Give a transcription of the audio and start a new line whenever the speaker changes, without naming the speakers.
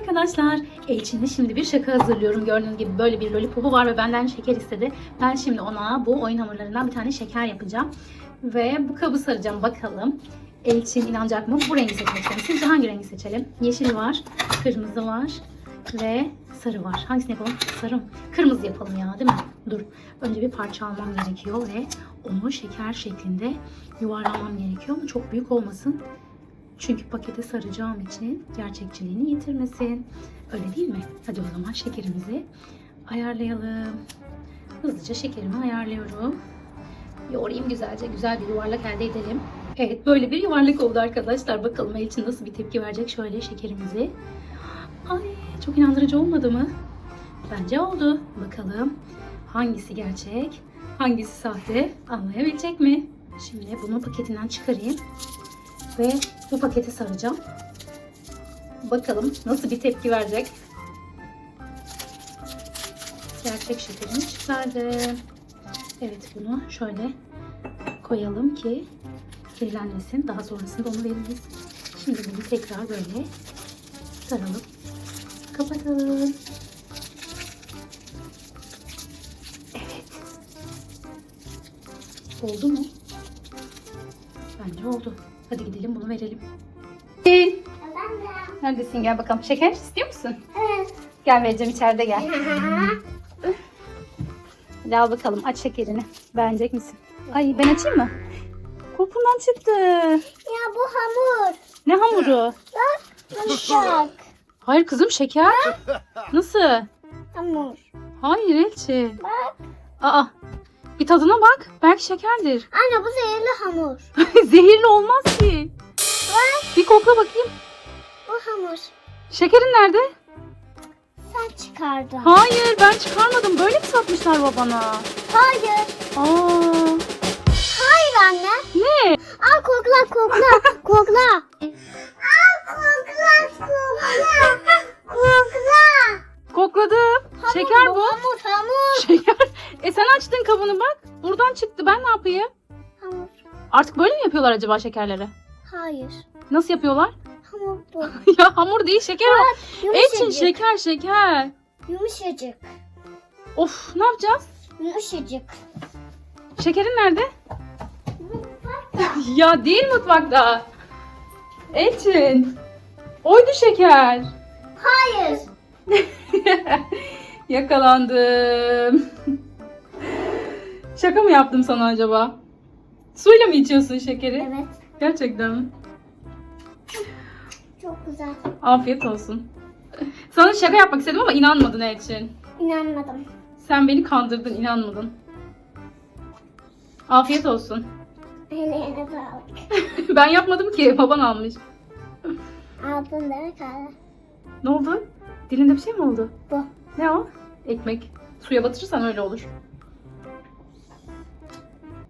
arkadaşlar. Elçin'e şimdi bir şaka hazırlıyorum. Gördüğünüz gibi böyle bir lollipopu var ve benden şeker istedi. Ben şimdi ona bu oyun hamurlarından bir tane şeker yapacağım. Ve bu kabı saracağım bakalım. Elçin inanacak mı? Bu rengi seçmek istiyorum. Sizce hangi rengi seçelim? Yeşil var, kırmızı var ve sarı var. Hangisini yapalım? Sarı mı? Kırmızı yapalım ya değil mi? Dur. Önce bir parça almam gerekiyor ve onu şeker şeklinde yuvarlamam gerekiyor ama çok büyük olmasın. Çünkü pakete saracağım için gerçekçiliğini yitirmesin. Öyle değil mi? Hadi o zaman şekerimizi ayarlayalım. Hızlıca şekerimi ayarlıyorum. Yoğurayım güzelce. Güzel bir yuvarlak elde edelim. Evet böyle bir yuvarlak oldu arkadaşlar. Bakalım Elçin nasıl bir tepki verecek. Şöyle şekerimizi. Ay çok inandırıcı olmadı mı? Bence oldu. Bakalım hangisi gerçek, hangisi sahte anlayabilecek mi? Şimdi bunu paketinden çıkarayım ve bu paketi saracağım. Bakalım nasıl bir tepki verecek. Gerçek şekerimi çıkardım. Evet bunu şöyle koyalım ki kirlenmesin. Daha sonrasında onu veririz. Şimdi bunu tekrar böyle saralım. Kapatalım. Evet. Oldu mu? Bence oldu. Hadi gidelim bunu verelim. Neredesin gel bakalım. Şeker istiyor musun?
Evet.
Gel vereceğim içeride gel. Hadi al bakalım aç şekerini. Beğenecek misin? Ay ben açayım mı? Kokundan çıktı.
Ya bu hamur.
Ne hamuru?
Bak. Yumuşak.
Hayır kızım şeker. Nasıl?
Hamur.
Hayır Elçi.
Bak.
Aa bir tadına bak. Belki şekerdir.
Anne bu zehirli hamur.
Zehirli olmaz ki.
Bak.
Bir kokla bakayım.
Bu hamur.
Şekerin nerede?
Sen çıkardın.
Hayır ben çıkarmadım. Böyle mi satmışlar babana?
Hayır.
Aa.
Hayır anne.
Ne?
Al kokla kokla. kokla. Al kokla kokla. Kokla.
Kokladım.
Hamur
Şeker bu.
Hamur hamur.
Şeker. E sen açtın kabını bak. Buradan çıktı. Ben ne yapayım?
Hamur.
Artık böyle mi yapıyorlar acaba şekerleri?
Hayır.
Nasıl yapıyorlar?
Hamur bu.
ya hamur değil şeker o. Elçin şeker şeker.
Yumuşacık.
Of ne yapacağız?
Yumuşacık.
Şekerin nerede? ya değil mutfakta. Elçin. Oydu şeker.
Hayır.
Yakalandım. Şaka mı yaptım sana acaba? Suyla mı içiyorsun şekeri?
Evet.
Gerçekten mi?
Çok güzel.
Afiyet olsun. Sana şaka yapmak istedim ama inanmadın Elçin.
İnanmadım.
Sen beni kandırdın, inanmadın. Afiyet olsun.
Ellerine sağlık.
ben yapmadım ki, baban almış.
Aldın demek hala.
Ne oldu? Dilinde bir şey mi oldu?
Bu.
Ne o? Ekmek. Suya batırırsan öyle olur.